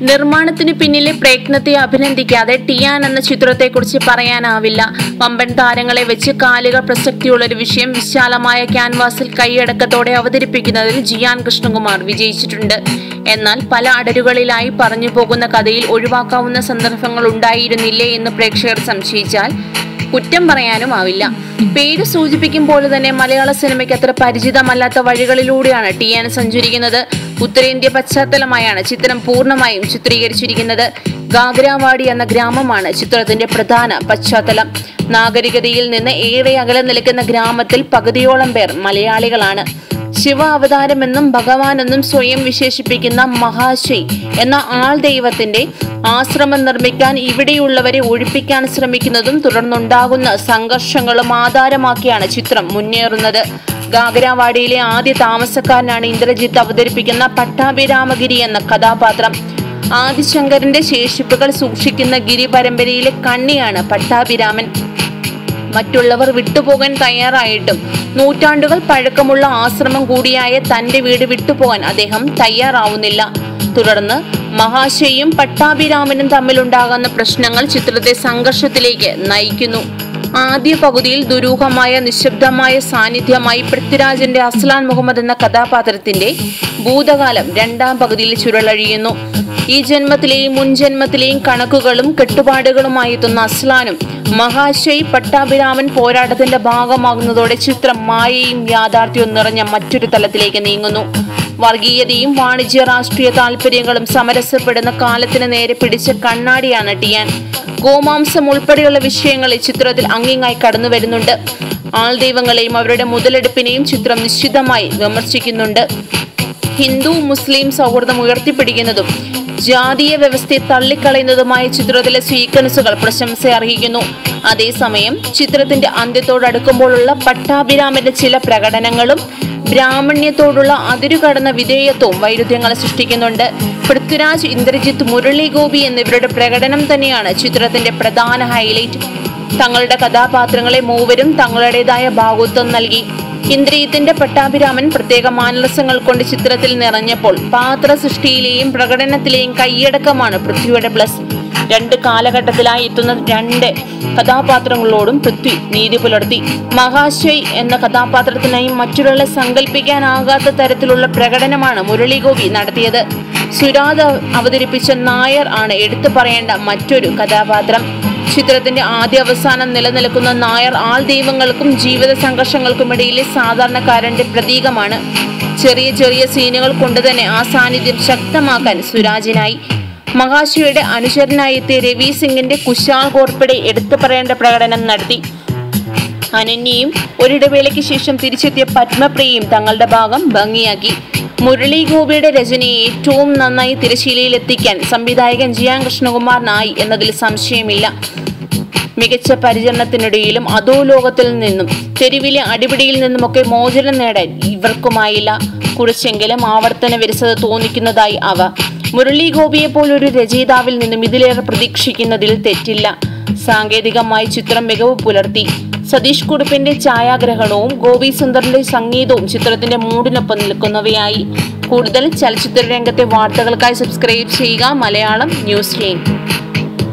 നിർമ്മാണത്തിന് പിന്നിലെ പ്രയത്നത്തെ അഭിനന്ദിക്കാതെ ടിയാൻ എന്ന ചിത്രത്തെക്കുറിച്ച് പറയാനാവില്ല. വമ്പൻ താരങ്ങളെ വെച്ച് കാലിക പ്രസക്തിയുള്ള ഒരു വിഷയം വിശാലമായ ക്യാൻവാസിൽ കൈയടക്കത്തോടെ അവതരിപ്പിക്കുന്നതിൽ ജിയാൻ കൃഷ്ണകുമാർ വിജയിച്ചിട്ടുണ്ട്. എന്നാൽ പല അടരുകളിലായി പറഞ്ഞു പോകുന്ന കഥയിൽ ഒഴിവാക്കാവുന്ന സന്ദർഭങ്ങൾ ഉണ്ടായിരുന്നില്ലേ എന്ന് പ്രേക്ഷകർ സംശയിച്ചാൽ കുറ്റം പറയാനും ആവില്ല. പേര് സൂചിപ്പിക്കും പോലെ തന്നെ മലയാള സിനിമയ്ക്ക് അത്ര പരിചിതമല്ലാത്ത വഴികളിലൂടെയാണ് ടി എൻ സഞ്ചരിക്കുന്നത്. ഉത്തരേന്ത്യ പശ്ചാത്തലമായാണ് ചിത്രം പൂർണമായും ചിത്രീകരിച്ചിരിക്കുന്നത്. ഗാഗ്രാവാടി എന്ന ഗ്രാമമാണ് ചിത്രത്തിന്റെ പ്രധാന പശ്ചാത്തലം. നാഗരികതയിൽ നിന്ന് ഏറെ അകലെ നിൽക്കുന്ന ഗ്രാമത്തിൽ പകുതിയോളം പേർ മലയാളികളാണ്. ശിവ അവതാരമെന്നും ഭഗവാനെന്നും സ്വയം വിശേഷിപ്പിക്കുന്ന മഹാശൈ എന്ന ആൾ ദൈവത്തിന്റെ ആശ്രമം നിർമ്മിക്കാൻ ഇവിടെയുള്ളവരെ ഒഴിപ്പിക്കാൻ ശ്രമിക്കുന്നതും തുടർന്നുണ്ടാകുന്ന സംഘർഷങ്ങളും ആധാരമാക്കിയാണ് ചിത്രം മുന്നേറുന്നത്. ഗാഗരാവാടിയിലെ ആദ്യ താമസക്കാരനാണ് ഇന്ദ്രജിത്ത് അവതരിപ്പിക്കുന്ന പട്ടാഭിരാമഗിരി എന്ന കഥാപാത്രം. ആദിശങ്കരന്റെ ശേഷിപ്പുകൾ സൂക്ഷിക്കുന്ന ഗിരി പരമ്പരയിലെ കണ്ണിയാണ് പട്ടാഭിരാമൻ. മറ്റുള്ളവർ വിട്ടുപോകാൻ തയ്യാറായിട്ടും നൂറ്റാണ്ടുകൾ പഴക്കമുള്ള ആശ്രമം കൂടിയായ തന്റെ വീട് വിട്ടുപോകാൻ അദ്ദേഹം തയ്യാറാവുന്നില്ല. തുടർന്ന് മഹാശയും പട്ടാഭിരാമനും തമ്മിലുണ്ടാകുന്ന പ്രശ്നങ്ങൾ ചിത്രത്തെ സംഘർഷത്തിലേക്ക് നയിക്കുന്നു. ആദ്യ പകുതിയിൽ ദുരൂഹമായ നിശബ്ദമായ സാന്നിധ്യമായി പൃഥ്വിരാജിന്റെ അസ്ലാൻ മുഹമ്മദ് എന്ന കഥാപാത്രത്തിന്റെ ഭൂതകാലം രണ്ടാം പകുതിയിൽ ചുരുളഴിയുന്നു. ഈ ജന്മത്തിലെയും മുൻ ജന്മത്തിലെയും കണക്കുകളും കെട്ടുപാടുകളുമായി എത്തുന്ന അസ്ലാനും മഹാശൈ പട്ടാഭിരാമൻ പോരാട്ടത്തിന്റെ ഭാഗമാകുന്നതോടെ ചിത്രം മായയും യാഥാർത്ഥ്യവും നിറഞ്ഞ മറ്റൊരു തലത്തിലേക്ക് നീങ്ങുന്നു. വർഗീയതയും വാണിജ്യ രാഷ്ട്രീയ താല്പര്യങ്ങളും സമരസപ്പെടുന്ന കാലത്തിന് നേരെ പിടിച്ച കണ്ണാടിയാണ് ടിയാൻ. ഗോമാംസം ഉൾപ്പെടെയുള്ള വിഷയങ്ങൾ ചിത്രത്തിൽ അങ്ങിങ്ങായി കടന്നു വരുന്നുണ്ട്. ആൾദൈവങ്ങളെയും അവരുടെ മുതലെടുപ്പിനെയും ചിത്രം നിശ്ചിതമായി വിമർശിക്കുന്നുണ്ട്. ഹിന്ദു മുസ്ലിം സൗഹൃദം ഉയർത്തിപ്പിടിക്കുന്നതും ജാതീയ വ്യവസ്ഥയെ തള്ളിക്കളയുന്നതുമായ ചിത്രത്തിലെ സീക്വൻസുകൾ പ്രശംസ അർഹിക്കുന്നു. അതേസമയം ചിത്രത്തിന്റെ അന്ത്യത്തോടടുക്കുമ്പോഴുള്ള പട്ടാഭിരാമന്റെ ചില പ്രകടനങ്ങളും ബ്രാഹ്മണ്യത്തോടുള്ള അതിരുകടന്ന വിധേയത്വവും വൈരുദ്ധ്യങ്ങൾ സൃഷ്ടിക്കുന്നുണ്ട്. പൃഥ്വിരാജ് ഇന്ദ്രജിത്ത് മുരളി ഗോപി എന്നിവരുടെ പ്രകടനം തന്നെയാണ് ചിത്രത്തിന്റെ പ്രധാന ഹൈലൈറ്റ് തങ്ങളുടെ കഥാപാത്രങ്ങളെ മൂവരും തങ്ങളുടേതായ ഭാഗത്വം നൽകി. ഇന്ദ്രിയത്തിന്റെ പട്ടാഭിരാമൻ പ്രത്യേക മാനലസങ്ങൾ കൊണ്ട് ചിത്രത്തിൽ നിറഞ്ഞപ്പോൾ പാത്ര സൃഷ്ടിയിലെയും പ്രകടനത്തിലെയും കൈയടക്കമാണ് പൃഥ്വിയുടെ പ്ലസ് രണ്ട് കാലഘട്ടത്തിലായി എത്തുന്ന രണ്ട് കഥാപാത്രങ്ങളോടും പൃഥ്വി നീതി പുലർത്തി. മഹാശ്വൈ എന്ന കഥാപാത്രത്തിനായി മറ്റൊരാളെ സങ്കല്പിക്കാനാകാത്ത തരത്തിലുള്ള പ്രകടനമാണ് മുരളിഗോപി നടത്തിയത്. സുരാത അവതരിപ്പിച്ച നായർ ആണ് എടുത്തു പറയേണ്ട മറ്റൊരു കഥാപാത്രം. ചിത്രത്തിന്റെ ആദ്യ അവസാനം നിലനിൽക്കുന്ന നായർ ആൾ ദൈവങ്ങൾക്കും ജീവിത സംഘർഷങ്ങൾക്കുമിടയിലെ സാധാരണക്കാരന്റെ പ്രതീകമാണ്. ചെറിയ ചെറിയ സീനുകൾ കൊണ്ട് തന്നെ ആ സാന്നിധ്യം ശക്തമാക്കാൻ സുരാജിനായി. മഹാശിയുടെ അനുചരനായി എത്തിയ രവി സിംഗിന്റെ കുശാൽ കോർപ്പടെ എടുത്തു പറയേണ്ട പ്രകടനം നടത്തി. അനന്യയും ഒരിടവേളയ്ക്ക് ശേഷം തിരിച്ചെത്തിയ പത്മപ്രിയയും തങ്ങളുടെ ഭാഗം ഭംഗിയാക്കി. മുരളി ഗോപിയുടെ രചനയെ ഏറ്റവും നന്നായി തിരശ്ശീലയിലെത്തിക്കാൻ സംവിധായകൻ ജിയാൻ കൃഷ്ണകുമാറിനായി എന്നതിൽ സംശയമില്ല. മികച്ച പരിചരണത്തിനിടയിലും അതോ ലോകത്തിൽ നിന്നും തെരുവിലെ അടിപിടിയിൽ നിന്നുമൊക്കെ മോചനം നേടാൻ ഇവർക്കുമായില്ല. കുറച്ചെങ്കിലും ആവർത്തന വിരസത തോന്നിക്കുന്നതായി അവ. മുരളി ഗോപിയെ പോലൊരു രചയിതാവിൽ നിന്നും ഇതിലേറെ പ്രതീക്ഷിക്കുന്നതിൽ തെറ്റില്ല. സാങ്കേതികമായി ചിത്രം മികവ് പുലർത്തി. സതീഷ് കുടുപ്പിന്റെ ഛായാഗ്രഹണവും ഗോപി സുന്ദറിന്റെ സംഗീതവും ചിത്രത്തിന്റെ മൂഡിനൊപ്പം നിൽക്കുന്നവയായി. കൂടുതൽ ചലച്ചിത്ര രംഗത്തെ വാർത്തകൾക്കായി സബ്സ്ക്രൈബ് ചെയ്യുക മലയാളം ന്യൂസ് ലൈൻ.